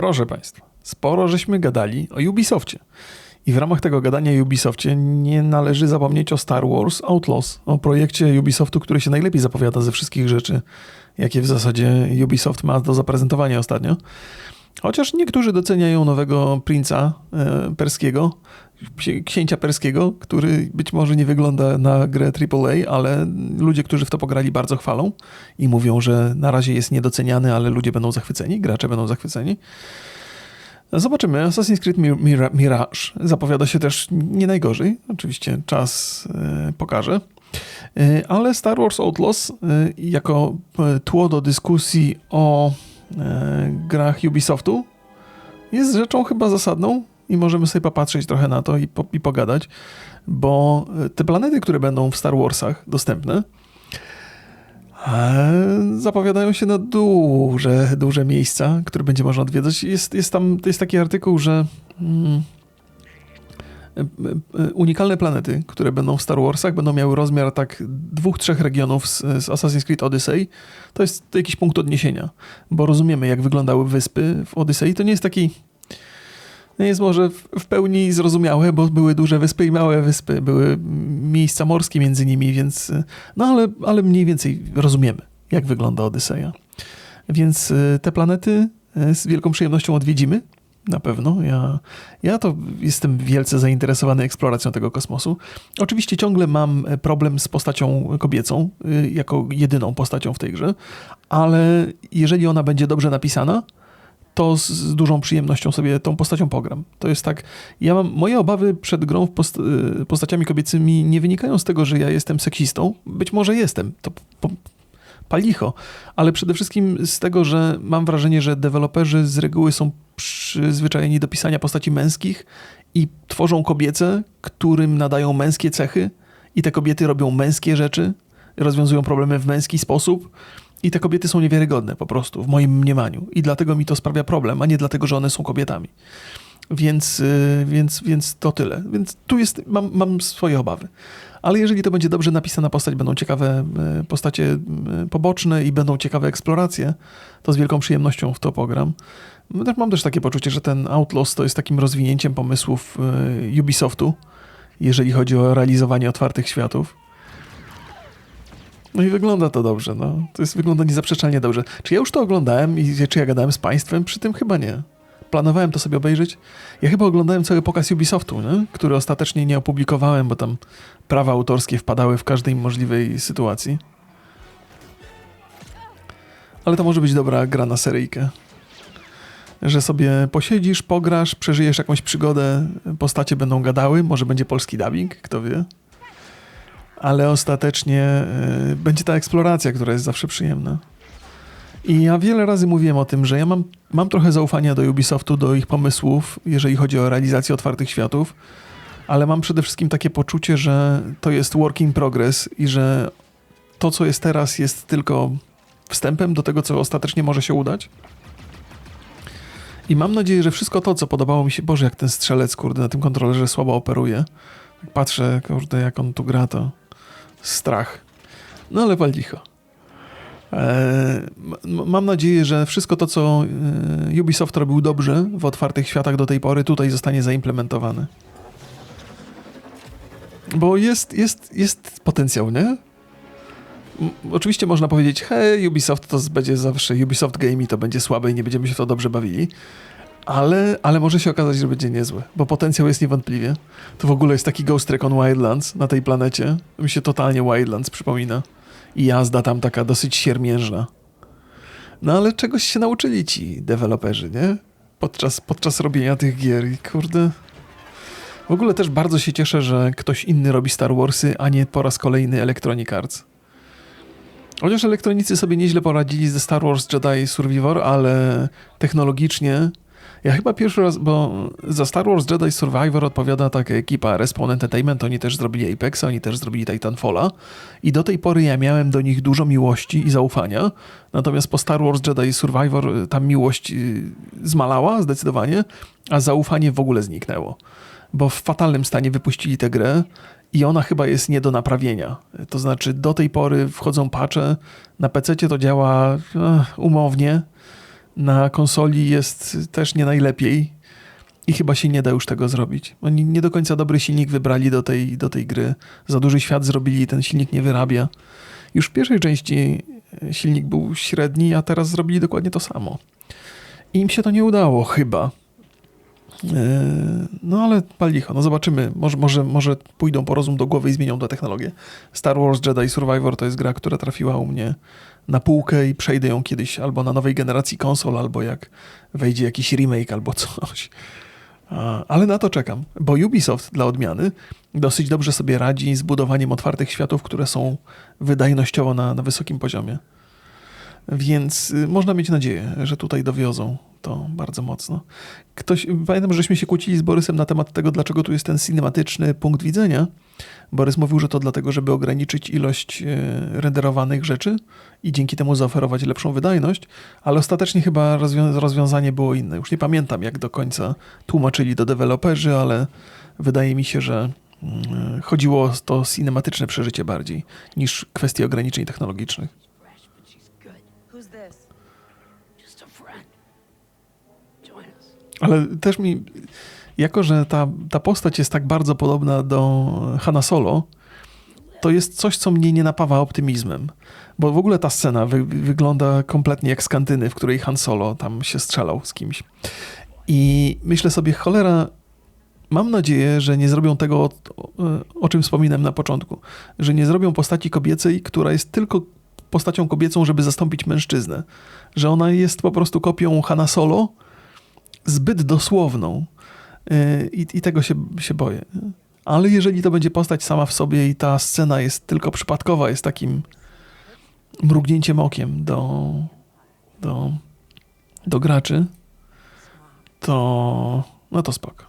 Proszę Państwa, sporo żeśmy gadali o Ubisoftie. I w ramach tego gadania Ubisoftie nie należy zapomnieć o Star Wars Outlaws, o projekcie Ubisoftu, który się najlepiej zapowiada ze wszystkich rzeczy, jakie w zasadzie Ubisoft ma do zaprezentowania ostatnio. Chociaż niektórzy doceniają nowego princa e, perskiego, księcia perskiego, który być może nie wygląda na grę AAA, ale ludzie, którzy w to pograli, bardzo chwalą i mówią, że na razie jest niedoceniany, ale ludzie będą zachwyceni, gracze będą zachwyceni. Zobaczymy. Assassin's Creed Mir Mirage zapowiada się też nie najgorzej. Oczywiście czas e, pokaże. E, ale Star Wars Outlaws jako tło do dyskusji o grach Ubisoftu jest rzeczą chyba zasadną i możemy sobie popatrzeć trochę na to i, po, i pogadać, bo te planety, które będą w Star Warsach dostępne, e, zapowiadają się na duże, duże miejsca, które będzie można odwiedzać. Jest, jest tam jest taki artykuł, że mm, E, e, unikalne planety, które będą w Star Warsach, będą miały rozmiar tak dwóch, trzech regionów z, z Assassin's Creed Odyssey. To jest jakiś punkt odniesienia, bo rozumiemy, jak wyglądały wyspy w Odyssey. To nie jest taki nie jest może w pełni zrozumiałe, bo były duże wyspy i małe wyspy, były miejsca morskie między nimi, więc no ale, ale mniej więcej rozumiemy, jak wygląda Odyseja. Więc e, te planety z wielką przyjemnością odwiedzimy na pewno. Ja, ja to jestem wielce zainteresowany eksploracją tego kosmosu. Oczywiście ciągle mam problem z postacią kobiecą, y, jako jedyną postacią w tej grze, ale jeżeli ona będzie dobrze napisana, to z, z dużą przyjemnością sobie tą postacią pogram. To jest tak, ja mam, moje obawy przed grą w post, y, postaciami kobiecymi nie wynikają z tego, że ja jestem seksistą. Być może jestem, to po, palicho, ale przede wszystkim z tego, że mam wrażenie, że deweloperzy z reguły są przyzwyczajeni do pisania postaci męskich i tworzą kobiece, którym nadają męskie cechy i te kobiety robią męskie rzeczy, rozwiązują problemy w męski sposób i te kobiety są niewiarygodne po prostu, w moim mniemaniu. I dlatego mi to sprawia problem, a nie dlatego, że one są kobietami. Więc, y, więc, więc to tyle. Więc tu jest, mam, mam swoje obawy ale jeżeli to będzie dobrze napisana postać, będą ciekawe e, postacie e, poboczne i będą ciekawe eksploracje, to z wielką przyjemnością w to pogram. Mam też takie poczucie, że ten Outlaws to jest takim rozwinięciem pomysłów e, Ubisoftu, jeżeli chodzi o realizowanie otwartych światów. No i wygląda to dobrze, no. To jest, wygląda niezaprzeczalnie dobrze. Czy ja już to oglądałem i czy ja gadałem z państwem? Przy tym chyba nie planowałem to sobie obejrzeć. Ja chyba oglądałem cały pokaz Ubisoftu, nie? który ostatecznie nie opublikowałem, bo tam prawa autorskie wpadały w każdej możliwej sytuacji. Ale to może być dobra gra na seryjkę. Że sobie posiedzisz, pograsz, przeżyjesz jakąś przygodę, postacie będą gadały, może będzie polski dubbing, kto wie. Ale ostatecznie y, będzie ta eksploracja, która jest zawsze przyjemna. I ja wiele razy mówiłem o tym, że ja mam, mam trochę zaufania do Ubisoftu, do ich pomysłów, jeżeli chodzi o realizację otwartych światów, ale mam przede wszystkim takie poczucie, że to jest work in progress i że to, co jest teraz, jest tylko wstępem do tego, co ostatecznie może się udać. I mam nadzieję, że wszystko to, co podobało mi się, Boże, jak ten strzelec, kurde, na tym kontrolerze słabo operuje. Patrzę, kurde, jak on tu gra, to strach. No ale pal. E, mam nadzieję, że wszystko to, co e, Ubisoft robił dobrze w otwartych światach do tej pory, tutaj zostanie zaimplementowane. Bo jest, jest, jest potencjał, nie? Oczywiście można powiedzieć, hej, Ubisoft to będzie zawsze Ubisoft Game i to będzie słabe i nie będziemy się w to dobrze bawili. Ale, ale może się okazać, że będzie niezłe, bo potencjał jest niewątpliwie. To w ogóle jest taki Ghost Recon Wildlands na tej planecie. Mi się totalnie Wildlands przypomina i jazda tam taka dosyć siermiężna. No ale czegoś się nauczyli ci deweloperzy, nie? Podczas, podczas robienia tych gier i kurde... W ogóle też bardzo się cieszę, że ktoś inny robi Star Warsy, a nie po raz kolejny Electronic Arts. Chociaż elektronicy sobie nieźle poradzili ze Star Wars Jedi Survivor, ale technologicznie ja chyba pierwszy raz, bo za Star Wars Jedi Survivor odpowiada taka ekipa Respawn Entertainment, oni też zrobili Apexa, oni też zrobili Titanfalla i do tej pory ja miałem do nich dużo miłości i zaufania, natomiast po Star Wars Jedi Survivor y, tam miłość y, zmalała zdecydowanie, a zaufanie w ogóle zniknęło. Bo w fatalnym stanie wypuścili tę grę i ona chyba jest nie do naprawienia. To znaczy do tej pory wchodzą patche, na PC to działa umownie, Na konsoli jest też nie najlepiej i chyba się nie da już tego zrobić. Oni nie do końca dobry silnik wybrali do tej, do tej gry. Za duży świat zrobili ten silnik nie wyrabia. Już w pierwszej części silnik był średni, a teraz zrobili dokładnie to samo. I im się to nie udało, chyba. No ale palicho, no zobaczymy. Może, może, może pójdą po rozum do głowy i zmienią tę technologię. Star Wars Jedi Survivor to jest gra, która trafiła u mnie na półkę i przejdę ją kiedyś albo na nowej generacji konsol, albo jak wejdzie jakiś remake albo coś. Ale na to czekam, bo Ubisoft dla odmiany dosyć dobrze sobie radzi z budowaniem otwartych światów, które są wydajnościowo na, na wysokim poziomie. Więc y, można mieć nadzieję, że tutaj dowiozą to bardzo mocno. Ktoś, pamiętam, żeśmy się kłócili z Borysem na temat tego, dlaczego tu jest ten cinematyczny punkt widzenia. Borys mówił, że to dlatego, żeby ograniczyć ilość y, renderowanych rzeczy i dzięki temu zaoferować lepszą wydajność, ale ostatecznie chyba rozwiązanie było inne. Już nie pamiętam, jak do końca tłumaczyli to deweloperzy, ale wydaje mi się, że mm, chodziło o to cinematyczne przeżycie bardziej niż kwestie ograniczeń technologicznych. Ale też mi, jako że ta, ta postać jest tak bardzo podobna do Hanna Solo, to jest coś, co mnie nie napawa optymizmem. Bo w ogóle ta scena wy, wygląda kompletnie jak z kantyny, w której Han Solo tam się strzelał z kimś. I myślę sobie, cholera, mam nadzieję, że nie zrobią tego, o, o czym wspominałem na początku. Że nie zrobią postaci kobiecej, która jest tylko postacią kobiecą, żeby zastąpić mężczyznę. Że ona jest po prostu kopią Hanna Solo, zbyt dosłowną y, i, i tego się, się boję. Ale jeżeli to będzie postać sama w sobie i ta scena jest tylko przypadkowa, jest takim mrugnięciem okiem do, do, do graczy, to no to spoko.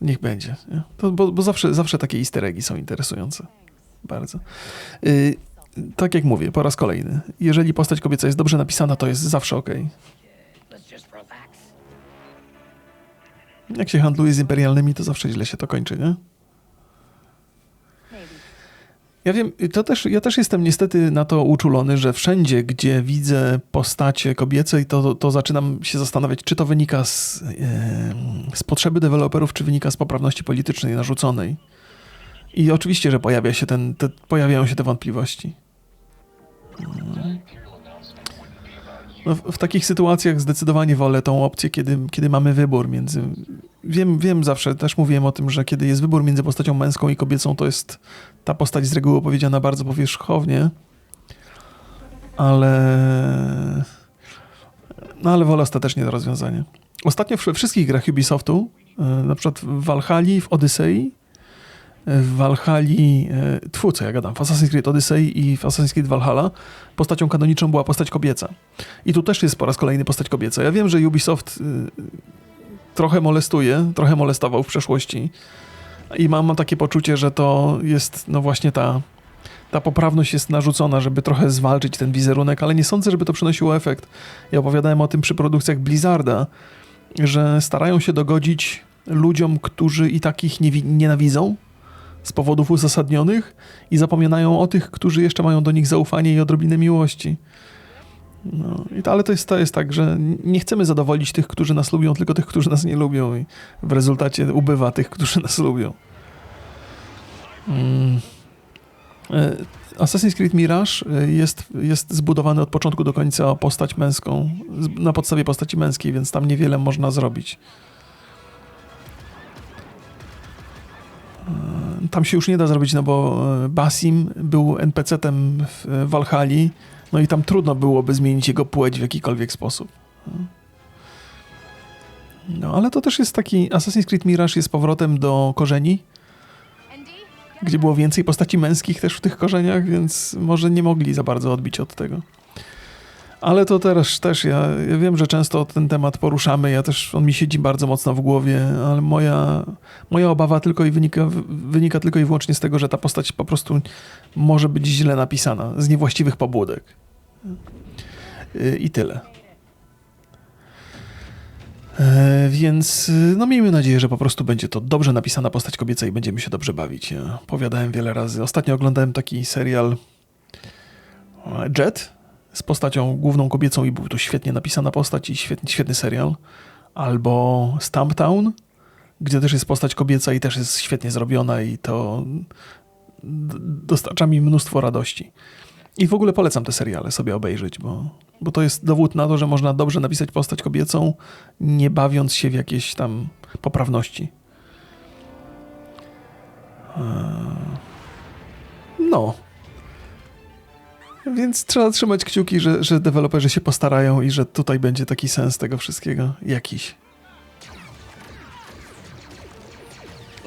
Niech będzie. To, bo, bo zawsze, zawsze takie easter eggi są interesujące. Bardzo. Yy, tak jak mówię, po raz kolejny. Jeżeli postać kobieca jest dobrze napisana, to jest zawsze ok. Jak się handluje z imperialnymi, to zawsze źle się to kończy, nie? Ja wiem, to też, ja też jestem niestety na to uczulony, że wszędzie, gdzie widzę postacie kobiece, to, to zaczynam się zastanawiać, czy to wynika z, z potrzeby deweloperów, czy wynika z poprawności politycznej narzuconej. I oczywiście, że pojawia się ten, te, pojawiają się te wątpliwości. Hmm. No, w, w, takich sytuacjach zdecydowanie wolę tą opcję, kiedy, kiedy mamy wybór między. Wiem, wiem zawsze, też mówiłem o tym, że kiedy jest wybór między postacią męską i kobiecą, to jest ta postać z reguły opowiedziana bardzo powierzchownie, ale. No ale wolę ostatecznie to rozwiązanie. Ostatnio we wszystkich grach Ubisoftu, e, na przykład w Valhalla, w Odyssey, w Valhalla, e, tfu, co ja gadam, w Assassin's Creed Odyssey i w Assassin's Creed Valhalla postacią kanoniczną była postać kobieca. I tu też jest po raz kolejny postać kobieca. Ja wiem, że Ubisoft y, trochę molestuje, trochę molestował w przeszłości i mam, mam takie poczucie, że to jest no właśnie ta, ta poprawność jest narzucona, żeby trochę zwalczyć ten wizerunek, ale nie sądzę, żeby to przynosiło efekt. Ja opowiadałem o tym przy produkcjach Blizzarda, że starają się dogodzić ludziom, którzy i takich nie, nienawidzą, z powodów uzasadnionych i zapominają o tych, którzy jeszcze mają do nich zaufanie i odrobinę miłości. No, ale to jest, to jest tak, że nie chcemy zadowolić tych, którzy nas lubią, tylko tych, którzy nas nie lubią i w rezultacie ubywa tych, którzy nas lubią. Mm. E, Assassin's Creed Mirage e, jest, jest zbudowany od początku do końca postać męską, na podstawie postaci męskiej, więc tam niewiele można zrobić. E, tam się już nie da zrobić, no bo e, Basim był NPC-tem w Valhalla, no i tam trudno byłoby zmienić jego płeć w jakikolwiek sposób. No, ale to też jest taki. Assassin's Creed Mirage jest powrotem do korzeni, gdzie było więcej postaci męskich też w tych korzeniach, więc może nie mogli za bardzo odbić od tego. Ale to teraz też, ja, ja, wiem, że często ten temat poruszamy, ja też, on mi siedzi bardzo mocno w głowie, ale moja, moja obawa tylko i wynika, wynika tylko i wyłącznie z tego, że ta postać po prostu może być źle napisana, z niewłaściwych pobudek. I tyle. E, więc no miejmy nadzieję, że po prostu będzie to dobrze napisana postać kobieca i będziemy się dobrze bawić. Ja powiadałem wiele razy. Ostatnio oglądałem taki serial Jet z postacią główną kobiecą i był to świetnie napisana postać i świetny, świetny serial. Albo Stumptown, gdzie też jest postać kobieca i też jest świetnie zrobiona i to dostarcza mi mnóstwo radości. I w ogóle polecam te seriale sobie obejrzeć, bo, bo to jest dowód na to, że można dobrze napisać postać kobiecą, nie bawiąc się w jakieś tam poprawności. Eee, No. Więc trzeba trzymać kciuki, że, że deweloperzy się postarają i że tutaj będzie taki sens tego wszystkiego jakiś.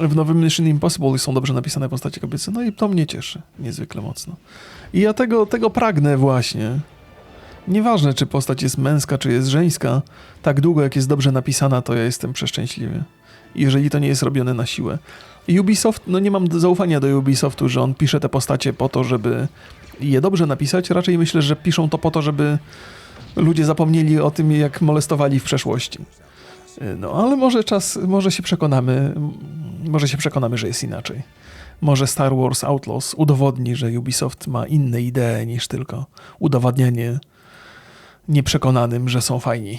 W nowym Mission Impossible są dobrze napisane postacie kobiece, no i to mnie cieszy niezwykle mocno. I ja tego, tego pragnę właśnie. Nieważne, czy postać jest męska, czy jest żeńska, tak długo jak jest dobrze napisana, to ja jestem przeszczęśliwy. Jeżeli to nie jest robione na siłę. Ubisoft, no nie mam zaufania do Ubisoftu, że on pisze te postacie po to, żeby je dobrze napisać. Raczej myślę, że piszą to po to, żeby ludzie zapomnieli o tym, jak molestowali w przeszłości. No, ale może czas, może się przekonamy, może się przekonamy, że jest inaczej. Może Star Wars Outlaws udowodni, że Ubisoft ma inne idee niż tylko udowadnianie nieprzekonanym, że są fajni.